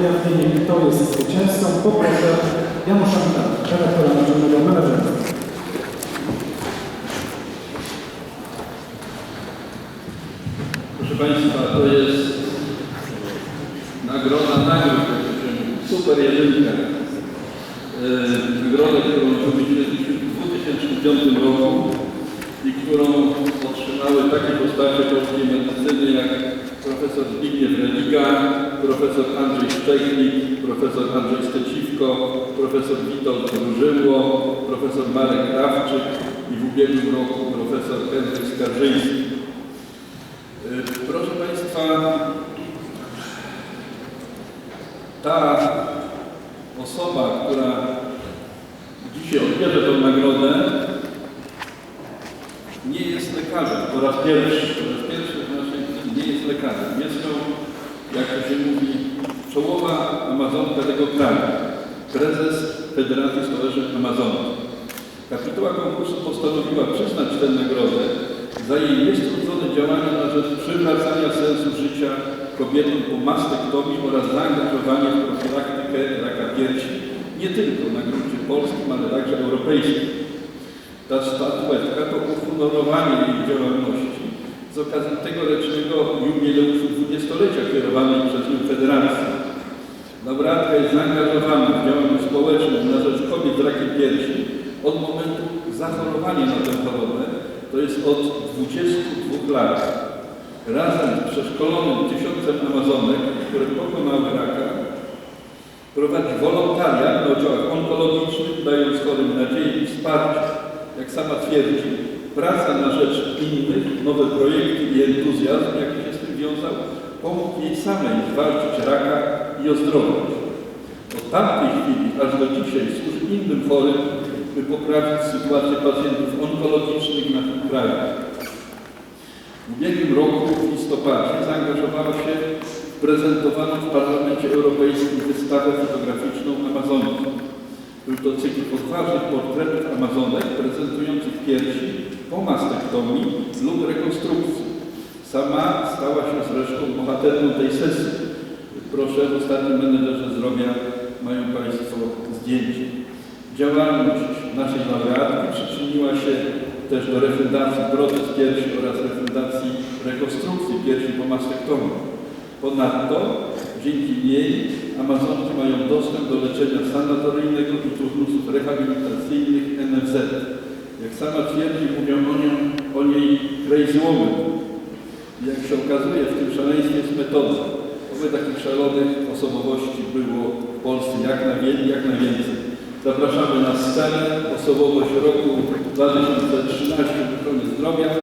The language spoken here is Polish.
ujawnienie, kto jest zwycięzcą, poproszę Janusza Witala, redaktora naczelnego menedżera. Proszę Państwa, to jest nagroda nagród, super jedynka. E, Nagroda, którą wymyśliliśmy w 2005 roku i którą otrzymały takie postacie polskiej medycyny jak profesor Zbigniew Religa, profesor Andrzej Szczechlik, profesor Andrzej Steciwko, profesor Witold Różyło, profesor Marek Krawczyk i w ubiegłym roku profesor Henryk Skarżyński. Y, Proszę Państwa, ta osoba, która dzisiaj odbierze tę nagrodę, nie jest lekarzem po raz pierwszy. Po raz pierwszy w naszej nie jest lekarzem. Jest to, jak to się mówi, czołowa Amazonka tego kraju. Prezes Federacji Stowarzyszeń Amazonki. Kapituła konkursu postanowiła przyznać tę nagrodę za jej niestrudzone działania na rzecz przywracania sensu życia kobietom po mastektomii oraz zaangażowanie w profilaktykę raka piersi nie tylko na gruncie polskim, ale także europejskim. Ta statuetka to uhonorowanie jej działalności z okazji tegorocznego jubileuszu dwudziestolecia kierowanej przez nią federacji. Laureatka jest zaangażowana w działalność społeczną na rzecz kobiet z rakiem piersi od momentu zachorowania na tę chorobę, to jest od 22 lat. Razem z przeszkolonym tysiącem Amazonek, które pokonały raka, prowadzi wolontariat na oddziałach onkologicznych, dając chorym nadzieję i wsparcie. Jak sama twierdzi, praca na rzecz innych, nowe projekty i entuzjazm, jaki się z tym wiązał, pomógł jej samej zwalczyć raka i ozdrowić. Od tamtej chwili aż do dzisiaj służy innym chorym, by poprawić sytuację pacjentów onkologicznych w naszym kraju. W ubiegłym roku w listopadzie zaangażowała się w prezentowaną w Parlamencie Europejskim wystawę fotograficzną Amazonki. Był to cykl odważnych portretów Amazonek prezentujących piersi po mastektomii lub rekonstrukcji. Sama stała się zresztą bohaterką tej sesji. Proszę, w ostatnim menedżerze zdrowia mają Państwo zdjęcie. Działalność naszej laureatki przyczyniła się też do refundacji protez piersi oraz refundacji rekonstrukcji piersi po mastektomii. Ponadto dzięki niej Amazonki mają dostęp do leczenia sanatoryjnego i turnusów rehabilitacyjnych NFZ. Jak sama twierdzi, mówią o, nią, o niej crazy woman. Jak się okazuje, w tym szaleństwie jest metoda. Oby takich szalonych osobowości było w Polsce jak, na, wie- jak najwięcej. Zapraszamy na scenę osobowość roku 2013 w zdrowia.